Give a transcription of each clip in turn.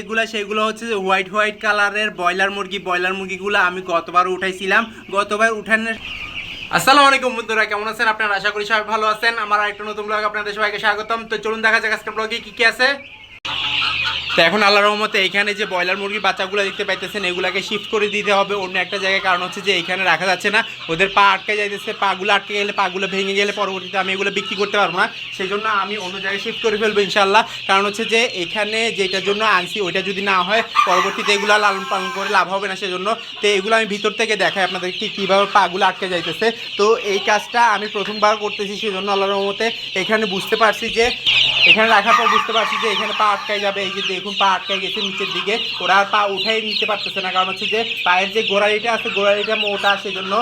এগুলা সেগুলো হচ্ছে হোয়াইট হোয়াইট কালারের ব্রয়লার মুরগি, ব্রয়লার মুরগিগুলো আমি গতবার উঠাইছিলাম। গতবার উঠানোর আসসালামু আলাইকুম বন্ধুরা, কেমন আছেন? আপনারা আশা করি সবাই ভালো আছেন। আমার আরেকটা নতুন ব্লগ আপনাদের সবাইকে স্বাগতম। তো চলুন দেখা যাক আজকে ব্লগে কি কি আছে। তো এখন আল্লাহ রহমতে এখানে যে ব্রয়লার মুরগির বাচ্চাগুলো দেখতে পাইতেছেন, এগুলাকে শিফট করে দিতে হবে। অন্য একটা জায়গায় কারণ হচ্ছে যে এখানে রাখা যাচ্ছে না। ওদের পা আটকে যাইতেছে, পাগুলো আটকে গেলে পাগুলো ভেঙে গেলে পরবর্তীতে আমি এগুলো বিক্রি করতে পারব না। সেই জন্য আমি অন্য জায়গায় শিফট করে ফেলব ইনশাল্লাহ কারণ হচ্ছে যে এখানে যেটার জন্য আনছি, ওইটা যদি না হয়, পরবর্তীতে এগুলো লালন পালন করে লাভ হবে না সেজন্য। তো এগুলো আমি ভিতর থেকে দেখাই আপনাদেরকে কীভাবে পাগুলো আটকে যাইতেছে। তো এই কাজটা আমি প্রথমবার করতেছি, সেজন্য আল্লাহ রহমতে এখানে বুঝতে পারছি যে এখানে রাখার পর বুঝতে পারছি যে এখানে পা আটকায় যাবে, এই যে দেখুন পা আটকায় গেছে নিচের দিকে। ওরা পা উঠাই নিতে পারতেছে না, কারণ হচ্ছে যে পায়ের যে গোড়ালিটা আছে, গোড়ালিটা মোটা, সেজন্য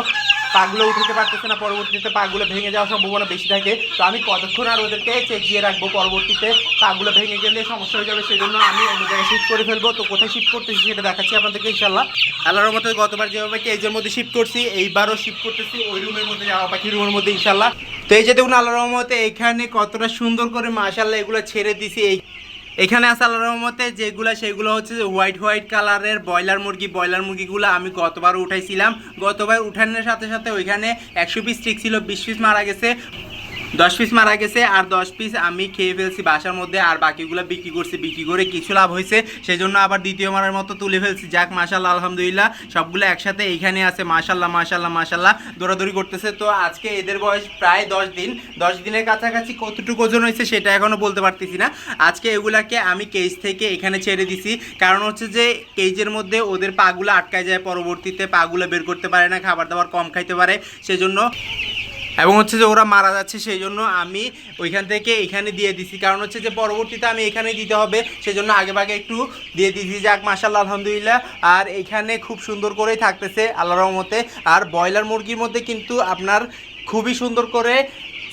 পাগুলো উঠাতে পারতেছে না, পরবর্তীতে পাগুলো ভেঙে যাওয়ার সম্ভাবনা বেশি থাকে। তো আমি কতক্ষণ আর ওদেরকে চেক দিয়ে রাখব পরবর্তীতে? পাগুলো ভেঙে গেলে সমস্যা হয়ে যাবে, সেজন্য আমি অন্য জায়গায় শিফট করে ফেলব। তো কোথায় শিফট করতেছি সেটা দেখাচ্ছি আপনাদেরকে ইনশাল্লাহ আল্লাহর মতো গতবার যেভাবে কেজের মধ্যে শিফট করছি, এইবারও শিফট করতেছি, ওই রুমের মধ্যে যাওয়া পাখি রুমের মধ্যে ইনশাল্লাহ তো এই যে দেখুন আল্লাহর রহমতে এখানে কতটা সুন্দর করে মাশাল্লাহ এগুলো ছেড়ে দিছি। এই এখানে আছে আল্লাহর রহমতে যেগুলো, সেগুলো হচ্ছে হোয়াইট হোয়াইট কালারের ব্রয়লার মুরগি, ব্রয়লার মুরগিগুলো আমি গতবার উঠাইছিলাম। গতবার উঠানোর সাথে সাথে ওইখানে একশো পিস ঠিক ছিল, বিশ পিস মারা গেছে। দশ পিস মারা গেছে, আর দশ পিস আমি খেয়ে ফেলছি বাসার মধ্যে, আর বাকিগুলো বিক্রি করছি, বিক্রি করে কিছু লাভ হয়েছে সেই জন্য আবার দ্বিতীয় মারার মতো তুলে ফেলছি। যাক মাশাল্লাহ আলহামদুলিল্লাহ, সবগুলো একসাথে এইখানে আছে মাশাল্লাহ মাশাল্লাহ মাশাল্লাহ দৌড়াদৌড়ি করতেছে। তো আজকে এদের বয়স প্রায় দশ দিন, দশ দিনের কাছাকাছি কতটুকু ওজন হয়েছে সেটা এখনও বলতে পারতেছি না। আজকে এগুলাকে আমি কেজ থেকে এখানে ছেড়ে দিছি, কারণ হচ্ছে যে কেজের মধ্যে ওদের পাগুলো আটকায় যায়, পরবর্তীতে পাগুলো বের করতে পারে না, খাবার দাবার কম খাইতে পারে, সেজন্য এবং হচ্ছে যে ওরা মারা যাচ্ছে সেই জন্য আমি ওইখান থেকে এখানে দিয়ে দিছি। কারণ হচ্ছে যে পরবর্তীতে আমি এখানে দিতে হবে, সেজন্য আগে ভাগে একটু দিয়ে দিয়েছি যাক মাসাল্লাহ আলহামদুলিল্লাহ। আর এখানে খুব সুন্দর করেই থাকতেছে আল্লাহ রহমতে। আর ব্রয়লার মুরগির মধ্যে কিন্তু আপনার খুবই সুন্দর করে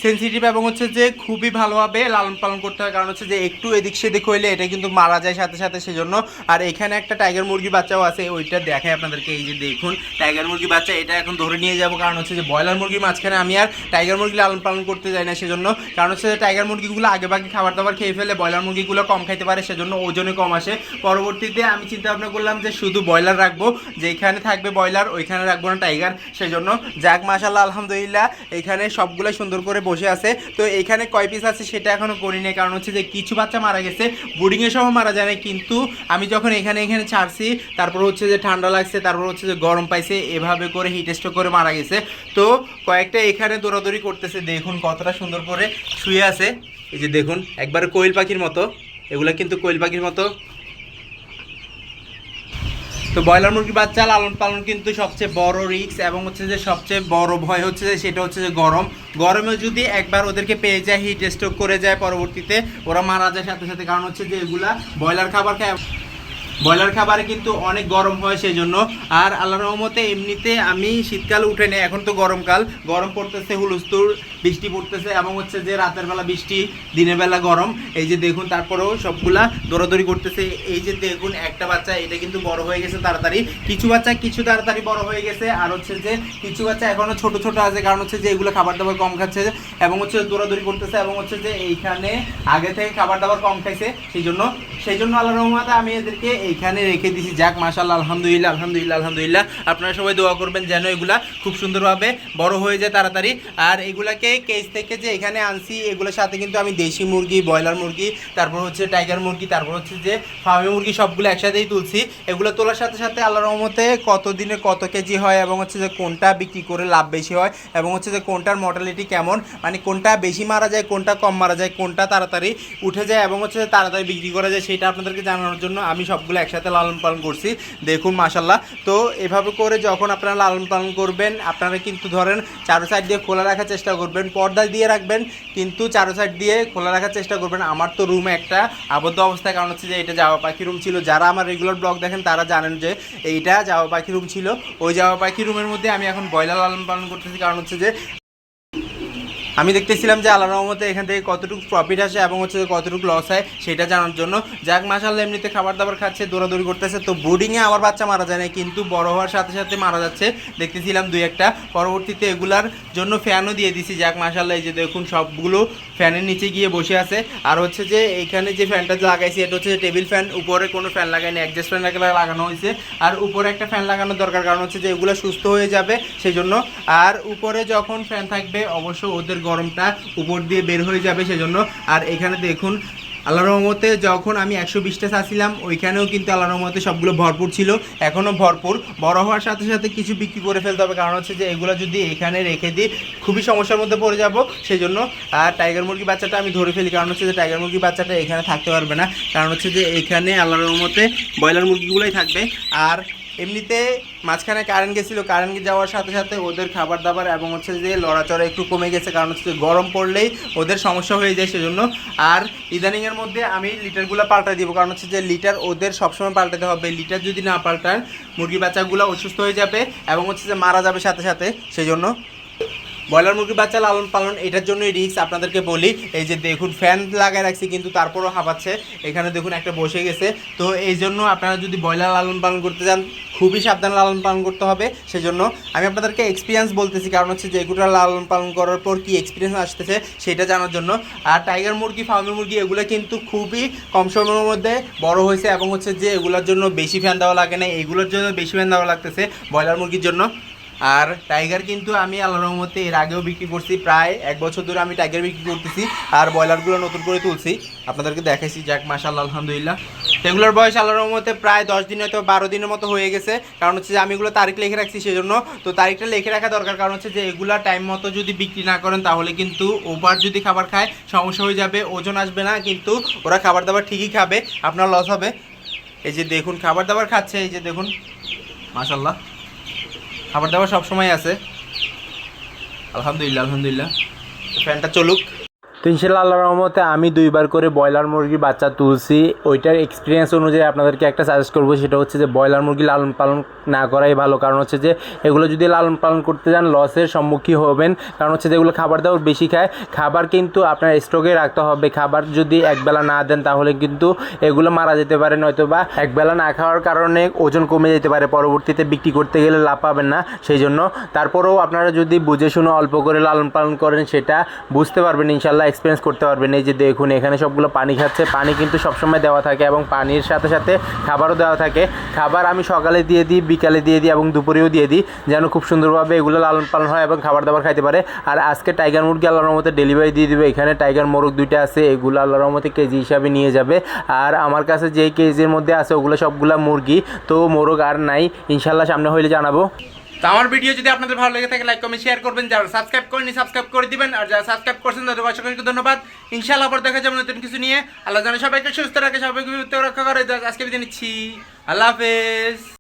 সেন্সিটিভ এবং হচ্ছে যে খুবই ভালোভাবে লালন পালন করতে হয়। কারণ হচ্ছে যে একটু এদিক সেদিক হইলে এটা কিন্তু মারা যায় সাথে সাথে সেজন্য। আর এখানে একটা টাইগার মুরগি বাচ্চাও আছে, ওইটা দেখাই আপনাদেরকে, এই যে দেখুন টাইগার মুরগি বাচ্চা, এটা এখন ধরে নিয়ে যাব। কারণ হচ্ছে যে ব্রয়লার মুরগির মাঝখানে আমি আর টাইগার মুরগি লালন পালন করতে যাই না সেজন্য। কারণ হচ্ছে যে টাইগার মুরগিগুলো আগে বাগে খাবার দাবার খেয়ে ফেলে ব্রয়লার মুরগিগুলো কম খাইতে পারে, সেজন্য ওজনে কম আসে। পরবর্তীতে আমি চিন্তা ভাবনা করলাম যে শুধু ব্রয়লার রাখব, যেখানে থাকবে ব্রয়লার, ওইখানে রাখব না টাইগার সেজন্য। যাক মাশাল্লাহ আলহামদুলিল্লাহ, এখানে সবগুলো সুন্দর করে বসে আছে। তো এখানে কয় পিস আছে সেটা এখনও করি নাই। কারণ হচ্ছে যে কিছু বাচ্চা মারা গেছে বোর্ডিংয়ের সহ মারা যায় না কিন্তু আমি যখন এখানে এখানে ছাড়ছি, তারপর হচ্ছে যে ঠান্ডা লাগছে, তারপর হচ্ছে যে গরম পাইছে, এভাবে করে হিট স্ট্রোক করে মারা গেছে। তো কয়েকটা এখানে দৌড়াদৌড়ি করতেছে। দেখুন কতটা সুন্দর করে শুয়ে আছে। এই যে দেখুন, একবার কোয়েল পাখির মতো। এগুলো কিন্তু কোয়েল পাখির মতো। তো ব্রয়লার মুরগির বাচ্চা লালন পালন কিন্তু সবচেয়ে বড় রিস্ক এবং হচ্ছে যে সবচেয়ে বড় ভয় হচ্ছে যে সেটা হচ্ছে যে গরম। গরমে যদি একবার ওদেরকে পেয়ে যায় হিট স্ট্রোক করে যায় পরবর্তীতে, ওরা মারা যায় সাথে সাথে। কারণ হচ্ছে যে এগুলা ব্রয়লার খাবার খায়। ব্রয়লার খাবারে কিন্তু অনেক গরম হয় সেই জন্য আর আল্লাহ রহমতে এমনিতে আমি শীতকাল উঠে নেই, এখন তো গরমকাল। গরম পড়তেছে হুলুস্তুর বৃষ্টি পড়তেছে এবং হচ্ছে যে রাতের বেলা বৃষ্টি, দিনের বেলা গরম। এই যে দেখুন, তারপরেও সবগুলা দৌড়াদৌড়ি করতেছে। এই যে দেখুন, একটা বাচ্চা, এটা কিন্তু বড় হয়ে গেছে তাড়াতাড়ি। কিছু বাচ্চা কিছু তাড়াতাড়ি বড় হয়ে গেছে, আর হচ্ছে যে কিছু বাচ্চা এখনও ছোট ছোট আছে, কারণ হচ্ছে যে এগুলো খাবার দাবার কম খাচ্ছে এবং হচ্ছে দৌড়াদৌড়ি করতেছে এবং হচ্ছে যে এইখানে আগে থেকে খাবার দাবার কম খাইছে সেই জন্য সেই জন্য আল্লাহ রহমতে আমি এদেরকে এইখানে রেখে দিছি। যাক মাশাল্লাহ আলহামদুলিল্লাহ আলহামদুলিল্লাহ আলহামদুলিল্লাহ। আপনারা সবাই দোয়া করবেন যেন এগুলা খুব সুন্দরভাবে বড় হয়ে যায় তাড়াতাড়ি। আর এগুলাকে কেজ থেকে যে এখানে আনছি, এগুলোর সাথে কিন্তু আমি দেশি মুরগি, ব্রয়লার মুরগি, তারপর হচ্ছে টাইগার মুরগি, তারপর হচ্ছে যে ফার্মি মুরগি সবগুলো একসাথেই তুলছি। এগুলো তোলার সাথে সাথে আল্লাহ রহমতে কত দিনে কত কেজি হয় এবং হচ্ছে যে কোনটা বিক্রি করে লাভ বেশি হয় এবং হচ্ছে যে কোনটার মর্টালিটি কেমন মানে কোনটা বেশি মারা যায়, কোনটা কম মারা যায়, কোনটা তাড়াতাড়ি উঠে যায় এবং হচ্ছে তাড়াতাড়ি বিক্রি করা যায়, সেটা আপনাদেরকে জানানোর জন্য আমি সবগুলো একসাথে লালন পালন করছি। দেখুন মাসাল্লাহ তো এভাবে করে যখন আপনারা লালন পালন করবেন, আপনারা কিন্তু ধরেন চারো সাইড দিয়ে খোলা রাখার চেষ্টা করবেন, পর্দা দিয়ে রাখবেন, কিন্তু চারো সাইড দিয়ে খোলা রাখার চেষ্টা করবেন। আমার তো রুমে একটা আবদ্ধ অবস্থায়, কারণ হচ্ছে যে এটা যাওয়া পাখি রুম ছিল। যারা আমার রেগুলার ব্লগ দেখেন, তারা জানেন যে এইটা যাওয়া পাখি রুম ছিল। ওই যাওয়া পাখি রুমের মধ্যে আমি এখন ব্রয়লার লালন পালন করতেছি, কারণ হচ্ছে যে আমি দেখতেছিলাম যে আল্লাহ রহমতে এখান থেকে কতটুকু প্রফিট আসে এবং হচ্ছে কতটুকু লস হয় সেটা জানার জন্য। যাক মাসাল্লাহ এমনিতে খাবার দাবার খাচ্ছে, দৌড়াদৌড়ি করতেছে। তো বোর্ডিংয়ে আমার বাচ্চা মারা যায় না কিন্তু বড় হওয়ার সাথে সাথে মারা যাচ্ছে। দেখতেছিলাম দুই একটা। পরবর্তীতে এগুলার জন্য ফ্যানও দিয়ে দিছি। যাক মাসাল্লাহ এই যে দেখুন, সবগুলো ফ্যানের নিচে গিয়ে বসে আছে। আর হচ্ছে যে এখানে যে ফ্যানটা লাগাইছি, এটা হচ্ছে টেবিল ফ্যান উপরে কোনো ফ্যান লাগাইনি অ্যাডজাস্ট ফ্যান লাগানো হয়েছে। আর উপরে একটা ফ্যান লাগানোর দরকার, কারণ হচ্ছে যে এগুলো সুস্থ হয়ে যাবে সেই জন্য আর উপরে যখন ফ্যান থাকবে, অবশ্য ওদের গরমটা উপর দিয়ে বের হয়ে যাবে সেজন্য। আর এখানে দেখুন আল্লাহ রহমতে যখন আমি একশো বিশটা চাচ্ছিলাম, ওইখানেও কিন্তু আল্লাহ রহমতে সবগুলো ভরপুর ছিল। এখনও ভরপুর। বড় হওয়ার সাথে সাথে কিছু বিক্রি করে ফেলতে হবে। কারণ হচ্ছে যে এগুলো যদি এখানে রেখে দিই, খুবই সমস্যার মধ্যে পড়ে যাব। সেই জন্য আর টাইগার মুরগি বাচ্চাটা আমি ধরে ফেলি। কারণ হচ্ছে যে টাইগার মুরগি বাচ্চাটা এখানে থাকতে পারবে না। কারণ হচ্ছে যে এখানে আল্লাহ রহমতে ব্রয়লার মুরগিগুলোই থাকবে। আর এমনিতে মাঝখানে কারেন্ট গেছিল, কারেন্ট যাওয়ার সাথে সাথে ওদের খাবার দাবার এবং হচ্ছে যে লড়াচড়া একটু কমে গেছে, কারণ হচ্ছে গরম পড়লেই ওদের সমস্যা হয়ে যায় সেজন্য। আর ইদানিংয়ের মধ্যে আমি লিটারগুলো পাল্টাই দিব, কারণ হচ্ছে যে লিটার ওদের সবসময় পাল্টাতে হবে। লিটার যদি না পাল্টান, মুরগি বাচ্চাগুলো অসুস্থ হয়ে যাবে এবং হচ্ছে যে মারা যাবে সাথে সাথে সেই জন্য ব্রয়লার মুরগির বাচ্চা লালন পালন, এটার জন্যই রিস্ক আপনাদেরকে বলি। এই যে দেখুন, ফ্যান লাগায় রাখছি, কিন্তু তারপরও হাঁপাচ্ছে। এখানে দেখুন, একটা বসে গেছে। তো এই জন্য আপনারা যদি ব্রয়লার লালন পালন করতে যান খুবই সাবধানে লালন পালন করতে হবে। সেজন্য আমি আপনাদেরকে এক্সপিরিয়েন্স বলতেছি, কারণ হচ্ছে যে এগুলো লালন পালন করার পর কী এক্সপিরিয়েন্স আসতেছে সেটা জানার জন্য। আর টাইগার মুরগি ফার্মি মুরগি এগুলো কিন্তু খুবই কম সময়ের মধ্যে বড় হয়েছে এবং হচ্ছে যে এগুলোর জন্য বেশি ফ্যান দেওয়া লাগে না, এগুলোর জন্য বেশি ফ্যান দেওয়া লাগতেছে ব্রয়লার মুরগির জন্য। আর টাইগার কিন্তু আমি আল্লাহ রহমতে এর আগেও বিক্রি করছি, প্রায় এক বছর ধরে আমি টাইগার বিক্রি করতেছি আর ব্রয়লারগুলো নতুন করে তুলছি। আপনাদেরকে দেখাইছি, যাক মাশাল্লাহ আলহামদুলিল্লাহ। সেগুলোর বয়স আল্লাহ রহমতে প্রায় দশ দিন হয়তো বারো দিনের মতো হয়ে গেছে। কারণ হচ্ছে যে আমি এগুলো তারিখ লিখে রাখছি সেজন্য। তো তারিখটা লিখে রাখা দরকার। কারণ হচ্ছে যে এগুলা টাইম মতো যদি বিক্রি না করেন, তাহলে কিন্তু ওভার যদি খাবার খায়, সমস্যা হয়ে যাবে, ওজন আসবে না, কিন্তু ওরা খাবার দাবার ঠিকই খাবে, আপনার লস হবে। এই যে দেখুন, খাবার দাবার খাচ্ছে, এই যে দেখুন মাশাল্লাহ খাবার দাবার সব সময় আছে। আলহামদুলিল্লাহ আলহামদুলিল্লাহ। ফ্যানটা চলুক। তো আল্লাহ রহমতে আমি দুইবার করে ব্রয়লার মুরগির বাচ্চা তুলছি। ওইটার এক্সপিরিয়েন্স অনুযায়ী আপনাদেরকে একটা সাজেস্ট করব, সেটা হচ্ছে যে ব্রয়লার মুরগি লালন পালন না করাই ভালো। কারণ হচ্ছে যে এগুলো যদি লালন পালন করতে যান লসের সম্মুখীন হবেন। কারণ হচ্ছে যেগুলো খাবার দাবার বেশি খায়। খাবার কিন্তু আপনার স্টকে রাখতে হবে। খাবার যদি একবেলা না দেন, তাহলে কিন্তু এগুলো মারা যেতে পারে। নয়তো বা একবেলা না খাওয়ার কারণে ওজন কমে যেতে পারে। পরবর্তীতে বিক্রি করতে গেলে লাভ পাবেন না। সেই জন্য তারপরেও আপনারা যদি বুঝে শুনে অল্প করে লালন পালন করেন, সেটা বুঝতে পারবেন ইনশাল্লাহ। এক্সপিরিয়েন্স করতে পারবেন। এই যে দেখুন, এখানে সবগুলো পানি খাচ্ছে। পানি কিন্তু সবসময় দেওয়া থাকে এবং পানির সাথে সাথে খাবারও দেওয়া থাকে। খাবার আমি সকালে দিয়ে দিই, বিকালে দিয়ে দিই এবং দুপুরেও দিয়ে দিই, যেন খুব সুন্দরভাবে এগুলো লালন পালন হয় এবং খাবার দাবার খাইতে পারে। আর আজকে টাইগার মুরগি আল্লাহর রহমতে ডেলিভারি দিয়ে দিবে। এখানে টাইগার মোরগ দুইটা আছে, এগুলো আল্লাহর রহমতে কেজি হিসাবে নিয়ে যাবে। আর আমার কাছে যেই কেজির মধ্যে আছে, ওগুলো সবগুলা মুরগি। তো মোরগ আর নাই ইনশাল্লাহ সামনে হইলে জানাব। তো আমার ভিডিও যদি আপনাদের ভালো লেগে থাকে লাইক কমেন্ট শেয়ার করবেন। যারা সাবস্ক্রাইব করেনি সাবস্ক্রাইব করে দিবেন। আর যারা সাবস্ক্রাইব করছেন, তাদের অসংখ্য ধন্যবাদ। ইনশাল্লাহ আবার দেখা যাবে নতুন কিছু নিয়ে। আল্লাহ জানে সবাইকে সুস্থ রাখে, সবাইকে সুস্থ রক্ষা করে। আজকে বিদায় নিচ্ছি। আল্লাহ হাফেজ।